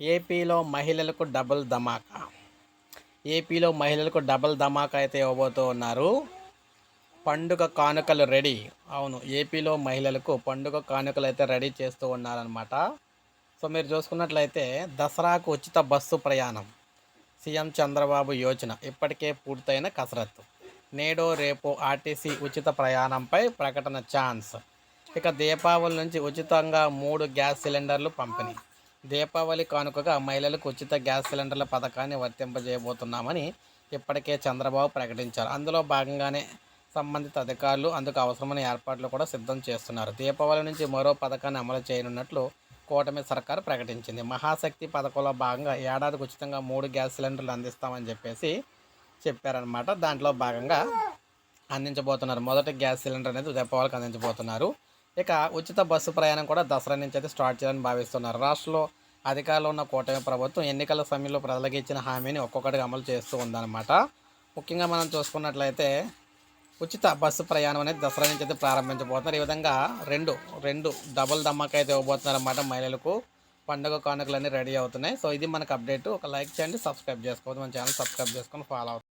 ఏపీలో మహిళలకు డబుల్ ధమాకా. ఏపీలో మహిళలకు డబుల్ ధమాకా అయితే ఇవ్వబోతూ ఉన్నారు. పండుగ కానుకలు రెడీ. అవును ఏపీలో మహిళలకు పండుగ కానుకలు అయితే రెడీ చేస్తూ ఉన్నారనమాట సో మీరు చూసుకున్నట్లయితే దసరాకు ఉచిత బస్సు ప్రయాణం. సీఎం చంద్రబాబు యోచన ఇప్పటికే పూర్తయిన కసరత్తు. నేడో రేపు ఆర్టీసీ ఉచిత ప్రయాణంపై ప్రకటన ఛాన్స్. ఇక దీపావళి నుంచి ఉచితంగా మూడు గ్యాస్ సిలిండర్లు పంపిణీ. దీపావళి కానుకగా మహిళలకు ఉచిత గ్యాస్ సిలిండర్ల పథకాన్ని వర్తింపజేయబోతున్నామని ఇప్పటికే చంద్రబాబు ప్రకటించారు. అందులో భాగంగానే సంబంధిత అధికారులు అందుకు అవసరమైన ఏర్పాట్లు కూడా సిద్ధం చేస్తున్నారు. దీపావళి నుంచి మరో పథకాన్ని అమలు చేయనున్నట్లు కూటమి సర్కార్ ప్రకటించింది. మహాశక్తి పథకంలో భాగంగా ఏడాదికి ఉచితంగా మూడు గ్యాస్ సిలిండర్లు అందిస్తామని చెప్పేసి చెప్పారనమాట దాంట్లో భాగంగా అందించబోతున్నారు. మొదటి గ్యాస్ సిలిండర్ అనేది దీపావళికి అందించబోతున్నారు. ఇక ఉచిత బస్సు ప్రయాణం కూడా దసరా నుంచి అయితే స్టార్ట్ చేయాలని భావిస్తున్నారు. రాష్ట్రంలో అధికారంలో ఉన్న కూటమి ప్రభుత్వం ఎన్నికల సమయంలో ప్రజలకు ఇచ్చిన హామీని ఒక్కొక్కటిగా అమలు చేస్తూ ఉందన్నమాట. ముఖ్యంగా మనం చూసుకున్నట్లయితే ఉచిత బస్సు ప్రయాణం అనేది దసరా నుంచి అయితే ప్రారంభించబోతున్నారు. ఈ విధంగా రెండు రెండు డబుల్ దమ్మక అయితే ఇవ్వబోతున్నారు అన్నమాట మహిళలకు. పండుగ కానుకలు రెడీ అవుతున్నాయి. సో ఇది మనకు అప్డేట్. ఒక లైక్ చేయండి సబ్స్క్రైబ్ చేసుకోవద్దు. మన ఛానల్ సబ్స్క్రైబ్ చేసుకొని ఫాలో అవుతుంది